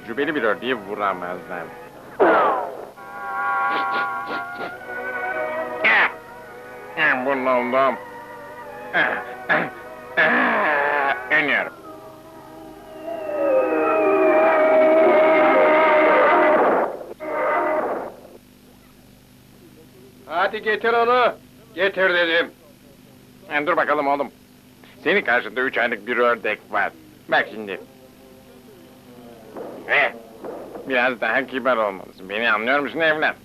tecrübeli bir ördeği vuramazlar. Buldum. Önüyorum. Hadi getir onu. Getir dedim. Dur bakalım oğlum. Senin karşında üç aylık bir ördek var. Bak şimdi. Eh, biraz daha kibar olmalısın. Beni anlıyor musun evlat?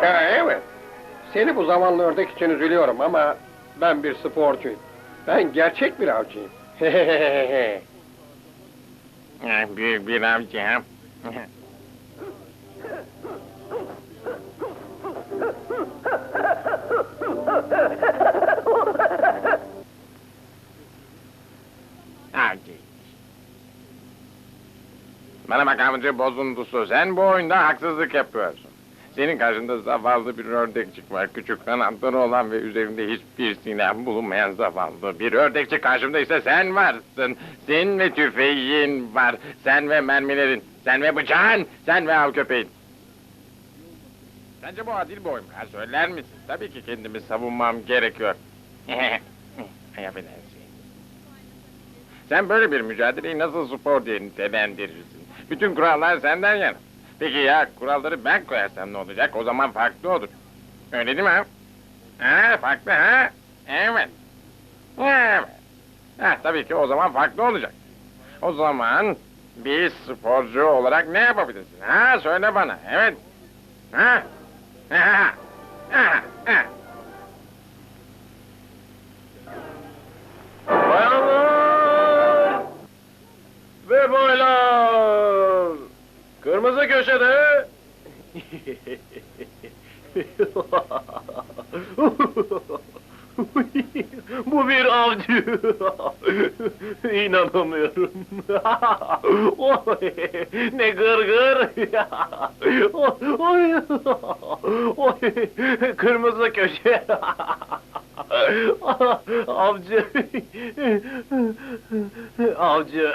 Ha, evet. Seni bu zavallı ördek için üzülüyorum ama ben bir sporcuyum. Ben gerçek bir avcıyım. Ha, büyük bir avcı ha. Avcı. Bana bak amca bozuntusu. Sen bu oyunda haksızlık yapıyorsun. Senin karşında zavallı bir ördekçik var. Küçük kanatları olan ve üzerinde hiçbir sinem bulunmayan zavallı bir ördekçik karşımda ise sen varsın. Senin ve tüfeğin var. Sen ve mermilerin. Sen ve bıçağın. Sen ve av köpeğin. Sence bu adil bir oyun mu? Ha, söyler misin? Tabii ki kendimi savunmam gerekiyor. Affedersin. Sen böyle bir mücadeleyi nasıl spor diye nitelendirirsin? Bütün kurallar senden yana. Peki ya kuralları ben koyarsam ne olacak? O zaman farklı olur. Öyle değil mi ha? Ha farklı ha? Evet. Evet. Ha, tabii ki o zaman farklı olacak. O zaman bir sporcu olarak ne yapabilirsin? Ha söyle bana. Evet. Ha? Ha? Ha? Ha? Bayanlar ve baylar. Kırmızı köşede. Bu bir avcı. İnanamıyorum. Ne gırgır. Oy, oy, kırmızı köşe. Avcı. Avcı.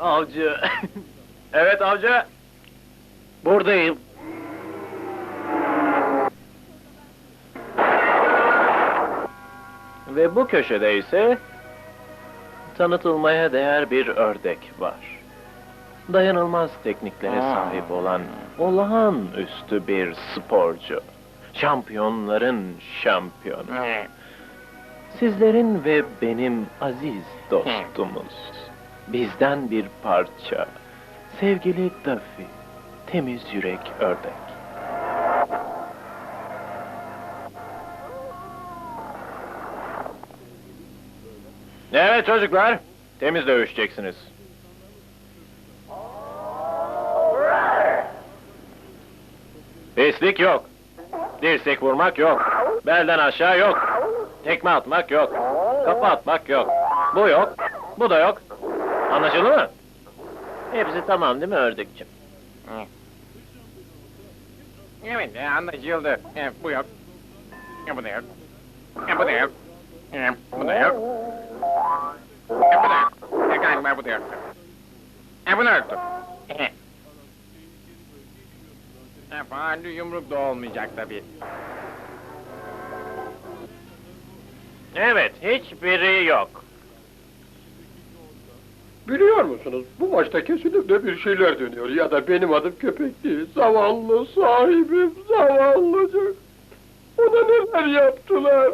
Avcı. Evet avcı. Buradayım. Ve bu köşede ise tanıtılmaya değer bir ördek var. Dayanılmaz tekniklere Aa. sahip olan olağanüstü bir sporcu. Şampiyonların şampiyonu. Ha. Sizlerin ve benim aziz dostumuz. Bizden bir parça. Sevgili Duffy. Temiz yürek ördek. Evet çocuklar. Temiz dövüşeceksiniz. Pislik yok. Dirsek vurmak yok. Belden aşağı yok. Tekme atmak yok. Kafa atmak yok. Bu yok. Bu da yok. Anlaşıldı mı? Hepsi tamam değil mi ördekçim? Evet e, anlaşıldı. E, bu yok. E, bu da yok. E, bu da yok. E, bu da yok. E, bu da yok. E, galiba bu da yok. E, bu da yoktu. E, e, faali yumruk da olmayacak tabii. Evet, hiçbiri yok. Biliyor musunuz bu maçta kesinlikle bir şeyler dönüyor ya da benim adım köpek değil. Zavallı sahibim zavallıcık. Ona neler yaptılar?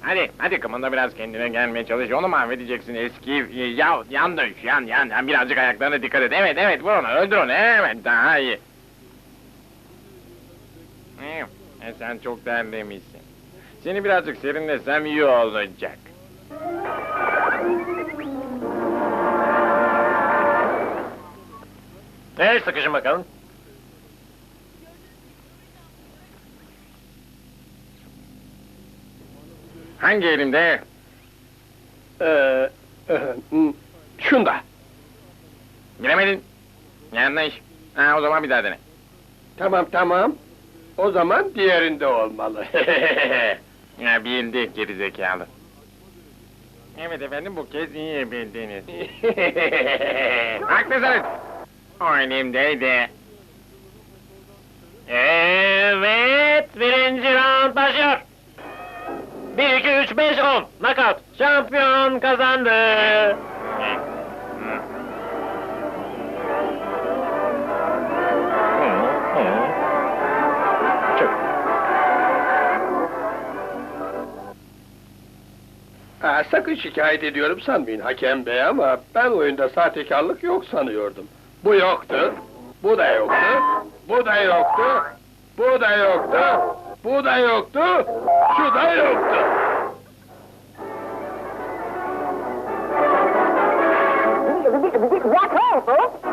Hadi, hadi kımında biraz kendine gelmeye çalış. Onu mahvedeceksin eski. e, Ya, yan dönüş, yan, yan. yan. Birazcık ayaklarına dikkat et. Evet, evet, vur onu, öldür onu. Evet, daha iyi. E, e, sen çok terlemişsin. Seni birazcık serinlesem iyi olacak. El sıkışın bakalım. Hangi elimde? Ee, e, şunda. Bilemedin. Yanlış. Ha, o zaman bir daha dene. Tamam tamam. O zaman diğerinde olmalı. ya bildi gerizekalı. Evet efendim bu kez iyi bildiniz. Haklısınız. O elimdeydi. Evet, birinci round başlıyor. 1, 2, 3, 5, 10. Knockout. Şampiyon kazandı. Ha, sakın şikayet ediyorum sanmayın hakem bey ama ben oyunda sahtekarlık yok sanıyordum. Bu yoktu, bu da yoktu, bu da yoktu, bu da yoktu, bu da yoktu, şu da yoktu. What happened?